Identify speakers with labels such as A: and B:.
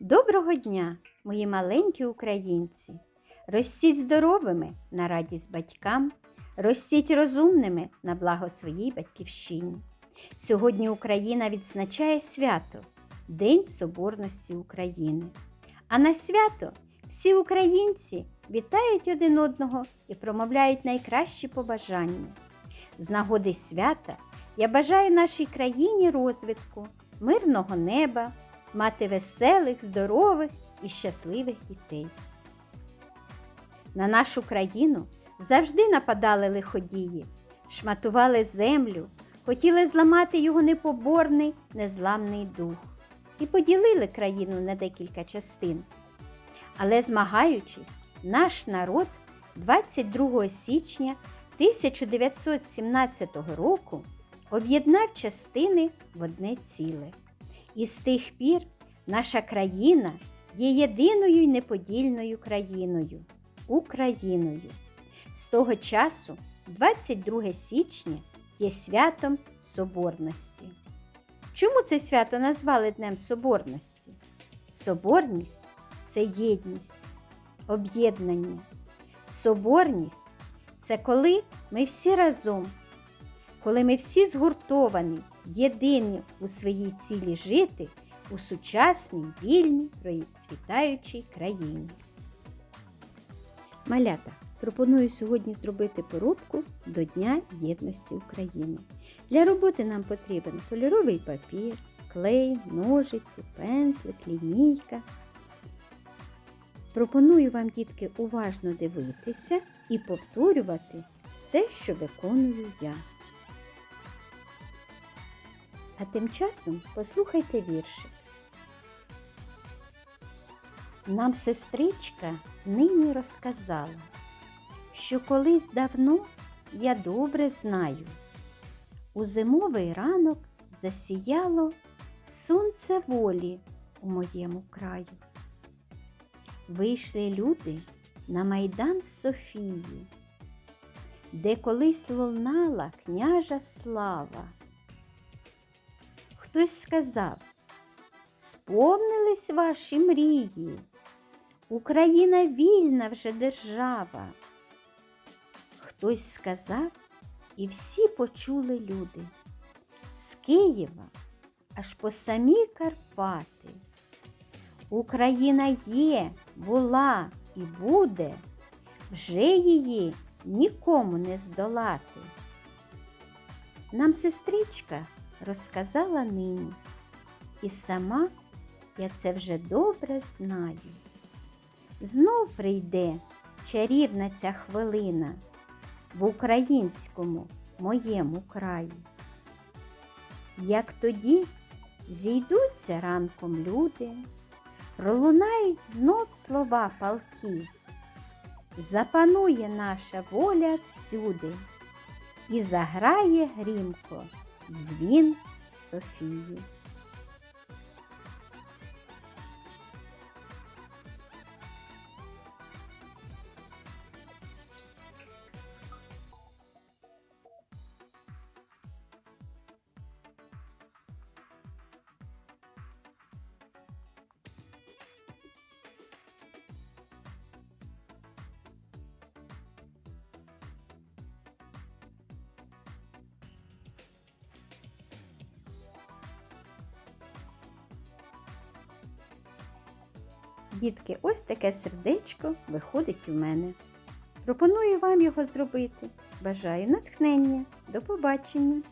A: Доброго дня, мої маленькі українці! Ростіть здоровими на радість батькам, ростіть розумними на благо своїй батьківщині. Сьогодні Україна відзначає свято День Соборності України. А на свято всі українці вітають один одного і промовляють найкращі побажання. З нагоди свята я бажаю нашій країні розвитку, мирного неба, мати веселих, здорових і щасливих дітей. На нашу країну завжди нападали лиходії, шматували землю, хотіли зламати його непоборний, незламний дух і поділили країну на декілька частин. Але змагаючись, наш народ 22 січня 1917 року об'єднав частини в одне ціле. І з тих пір наша країна є єдиною й неподільною країною Україною. З того часу, 22 січня, є святом Соборності. Чому це свято назвали Днем Соборності? Соборність це єдність, об'єднання. Соборність це коли ми всі разом, коли ми всі згуртовані, єдині у своїй цілі жити у сучасній, вільній, процвітаючій країні. Малята, пропоную сьогодні зробити поробку до Дня єдності України. Для роботи нам потрібен кольоровий папір, клей, ножиці, пензлик, лінійка. Пропоную вам, дітки, уважно дивитися і повторювати все, що виконую я. А тим часом послухайте віршик. Нам сестричка нині розказала, що колись давно я добре знаю. У зимовий ранок засіяло сонце волі у моєму краю. Вийшли люди на майдан Софії, де колись лунала княжа слава. Хтось сказав, сповнились ваші мрії, Україна вільна вже держава. Хтось сказав, і всі почули люди з Києва аж по самі Карпати. Україна є, була і буде, вже її нікому не здолати. Нам сестричка розказала нині, і сама я це вже добре знаю. Знов прийде чарівна ця хвилина в українському моєму краю. Як тоді зійдуться ранком люди, пролунають знов слова палки, запанує наша воля всюди і заграє грімко дзвін Софії. Дітки, ось таке сердечко виходить у мене. Пропоную вам його зробити. Бажаю натхнення. До побачення!